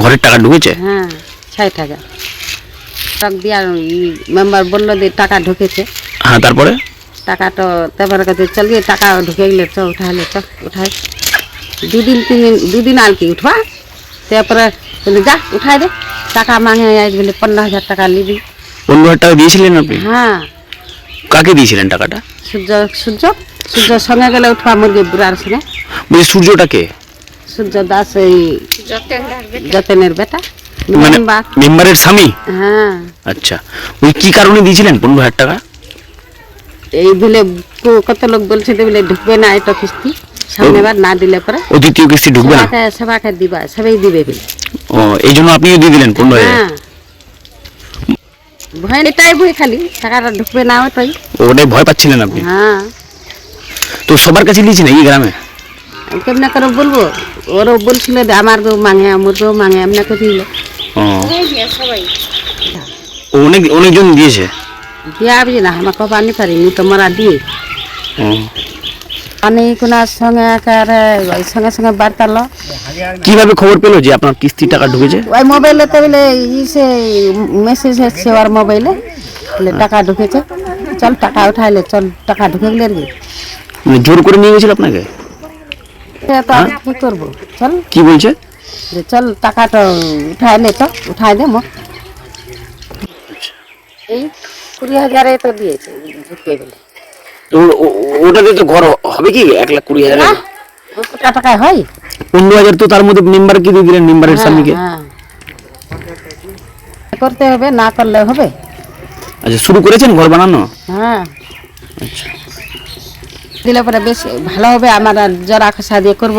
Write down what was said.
ঘরের টাকা ঢুকেছে? হ্যাঁ ষাট হাজার। টক দিয়া মেম্বার বলল যে টাকা ঢুকেছে। হ্যাঁ তারপরে? টাকা তো তারপরে কাছে চল গিয়ে টাকা ঢুকে গেলে চ উঠালে চ উঠাই দুদিন তিন দিন দুদিন আর কি উঠবা। তারপরে বলি যা উঠাই দে। টাকা মাঙে আজ বলে পনেরো হাজার টাকা নিবি। পনেরো হাজার টাকা দিয়েছিলেন আপনি? হ্যাঁ। কাকে দিয়েছিলেন টাকাটা? সূর্য সূর্য? সূর্যর সঙ্গে গেলে উঠবা মুরগি বুড়ার সঙ্গে। বলছি সূর্যটাকে সূর্য দাস এই যতেনের বেটা। মানে মেম্বারের স্বামী? হ্যাঁ। আচ্ছা। ওই কি কারণে দিয়েছিলেন পনেরো হাজার টাকা? এই কো- কত লোক বলছে বলে ঢুকবে না এটা কিস্তি। সামনে বার না দিলে পরে ও দ্বিতীয় কিস্তি ঢুকবে না? সবাইকে দিবা সবাই দিবে ও এই জন্য আপনিও দিয়ে দিলেন পনেরো হাজার? হ্যাঁ। ভয় এটাই ভয় খালি টাকাটা ঢুকবে না ওটাই। ওটাই ভয় পাচ্ছিলেন আপনি? হ্যাঁ। তো সবার কাছে দিয়েছেন এই গ্রামে? কেমনে করে বলব? ওরও বলছিল আমার কেউ মাঙে আমার কেউ মাঙে এমনি করে ও। অনেক অনেকজন দিয়েছে? দিয়া আবি না আমাকে পানি পারিনি তোমরা দিয়ে। পানি কোনার সঙ্গে একেবারে ওই সঙ্গে সঙ্গে বার্তালো কীভাবে খবর পেল যে আপনার কিস্তির টাকা ঢুকেছে? ওই মোবাইলে তো বলে ইসে মেসেজ এসছে ওর মোবাইলে বলে টাকা ঢুকেছে। চল টাকা উঠাইলে চল টাকা ঢুকে গেলে মানে জোর করে নিয়ে গেছিল আপনাকে? কি করব? চল। কি বলছে? যে চল টাকাটা উঠাইলে তো উঠাই দে মো। এই কুড়ি হাজারে তো দিয়েছে ঢুকে গেলে তো ও- ও- ওটাতে তো ঘর হবে কি? এক লাখ কুড়ি হাজার? টাকায় হয়। পনেরো হাজার তো তার মধ্যে মেম্বারকে দিয়ে দিলেন মেম্বারের স্বামীকে হ্যাঁ, হ্যাঁ। করতে হবে না করলে হবে। আচ্ছা শুরু করেছেন ঘর বানানো? হ্যাঁ। দিলে পরে বেশ ভালো হবে আমার আর জরা খসা দিয়ে করব।